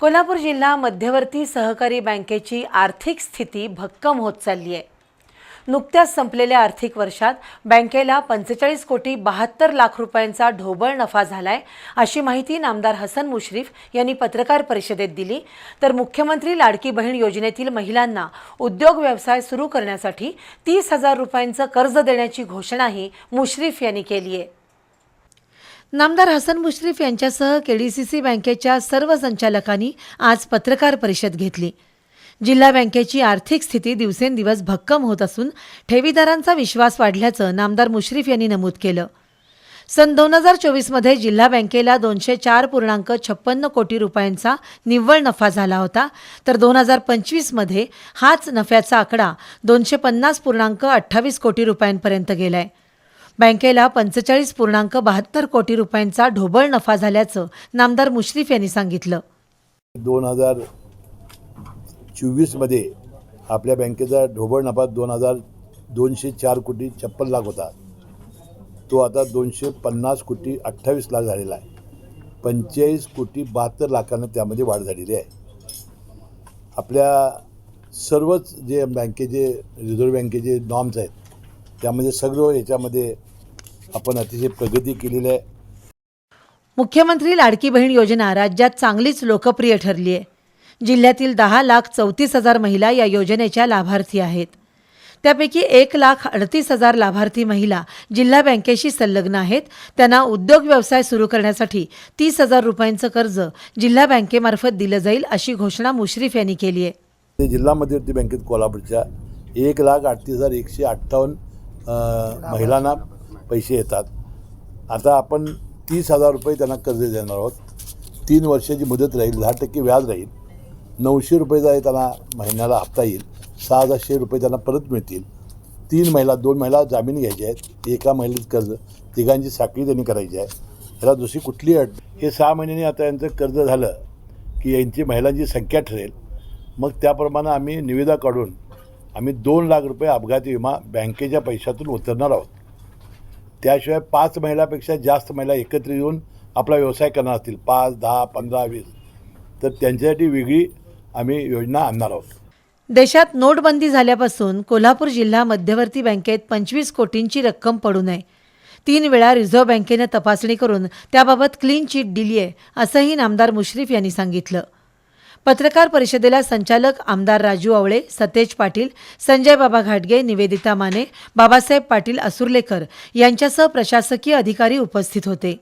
कोल्हापूर जिल्हा मध्यवर्ती सहकारी बँकेची आर्थिक स्थिती भक्कम होत चालली आहे. नुकत्याच संपलेल्या आर्थिक वर्षात बँकेला पंचेचाळीस कोटी बहात्तर लाख रुपयांचा ढोबळ नफा झालाय अशी माहिती नामदार हसन मुश्रीफ यांनी पत्रकार परिषदेत दिली. तर मुख्यमंत्री लाडकी बहीण योजनेतील महिलांना उद्योग व्यवसाय सुरू करण्यासाठी तीस हजार रुपयांचं कर्ज देण्याची घोषणाही मुश्रीफ यांनी केली आहे. नामदार हसन मुश्रीफ यांच्यासह केडीसीसी बँकेच्या सर्व संचालकांनी आज पत्रकार परिषद घेतली. जिल्हा बँकेची आर्थिक स्थिती दिवसेंदिवस भक्कम होत असून ठेवीदारांचा विश्वास वाढल्याचं नामदार मुश्रीफ यांनी नमूद केलं. सन दोन हजार चोवीसमध्ये जिल्हा बँकेला दोनशे चार पूर्णांक छप्पन्न कोटी रुपयांचा निव्वळ नफा झाला होता तर दोन हजार पंचवीसमध्ये हाच नफ्याचा आकडा दोनशे पन्नास पूर्णांक अठ्ठावीस कोटी रुपयांपर्यंत गेलाय. बँकेला पंचेचाळीस पूर्णांक बहात्तर कोटी रुपयांचा ढोबळ नफा झाल्याचं नामदार मुश्रीफ यांनी सांगितलं. दोन हजार चोवीसमध्ये आपल्या बँकेचा ढोबळ नफा दोन हजार दोनशे चार कोटी छप्पन लाख होता. तो आता दोनशे पन्नास कोटी अठ्ठावीस लाख झालेला आहे. पंचेचाळीस कोटी बहात्तर लाखानं त्यामध्ये वाढ झालेली आहे. आपल्या सर्वच जे बँकेचे रिझर्व्ह बँकेचे नॉर्म्स आहेत त्यामध्ये सगळं याच्यामध्ये आपण अतिशय प्रगती केलेली आहे. मुख्यमंत्री लाडकी बहीण योजना राज्यात चांगलीच लोकप्रिय ठरली आहे. जिल्ह्यातील दहा लाख चौतीस हजार महिला या योजनेच्या लाभार्थी आहेत. त्यापैकी एक लाख अडतीस हजार लाभार्थी महिला जिल्हा बँकेशी संलग्न आहेत. त्यांना उद्योग व्यवसाय सुरू करण्यासाठी तीस हजार रुपयांचं कर्ज जिल्हा बँकेमार्फत दिलं जाईल अशी घोषणा मुश्रीफ यांनी केली आहे. जिल्हा मध्यवर्ती बँकेत कोल्हापूरच्या एक लाख अडतीस हजार एकशे अठ्ठावन्न महिलांना पैसे येतात. आता आपण तीस हजार रुपये त्यांना कर्ज देणार आहोत. तीन वर्षाची मुदत राहील दहा टक्के व्याज राहील. नऊशे रुपयेचा त्यांना महिन्याला हप्ता येईल सहा हजारशे रुपये त्यांना परत मिळतील. तीन महिला दोन महिला जामीन घ्यायचे आहेत. एका महिलेचं कर्ज तिघांची साखळी त्यांनी करायची आहे. ह्याला दुसरी कुठली अट? हे सहा महिन्यांनी आता यांचं कर्ज झालं की यांची महिलांची संख्या ठरेल. मग त्याप्रमाणे आम्ही निविदा काढून आम्ही दोन लाख रुपये अपघाती विमा बँकेच्या पैशातून उतरणार आहोत. त्याशिवाय पाच महिलापेक्षा जास्त महिला एकत्र येऊन आपला व्यवसाय करणार असतील. पाच दहा पंधरा वीस. तर त्यांच्यासाठी वेगळी आम्ही योजना आणणार आहोत. देशात नोटबंदी झाल्यापासून कोल्हापूर जिल्हा मध्यवर्ती बँकेत पंचवीस कोटींची रक्कम पडू नये. तीन वेळा रिझर्व्ह बँकेनं तपासणी करून त्याबाबत क्लीन चिट दिली आहे असंही नामदार मुश्रीफ यांनी सांगितलं. पत्रकार परिषदेला संचालक आमदार राजू आवळे सतेज पाटील संजय बाबा घाटगे निवेदिता माने बाबासाहेब पाटील असुर्लेकर यांच्यासह प्रशासकीय अधिकारी उपस्थित होते.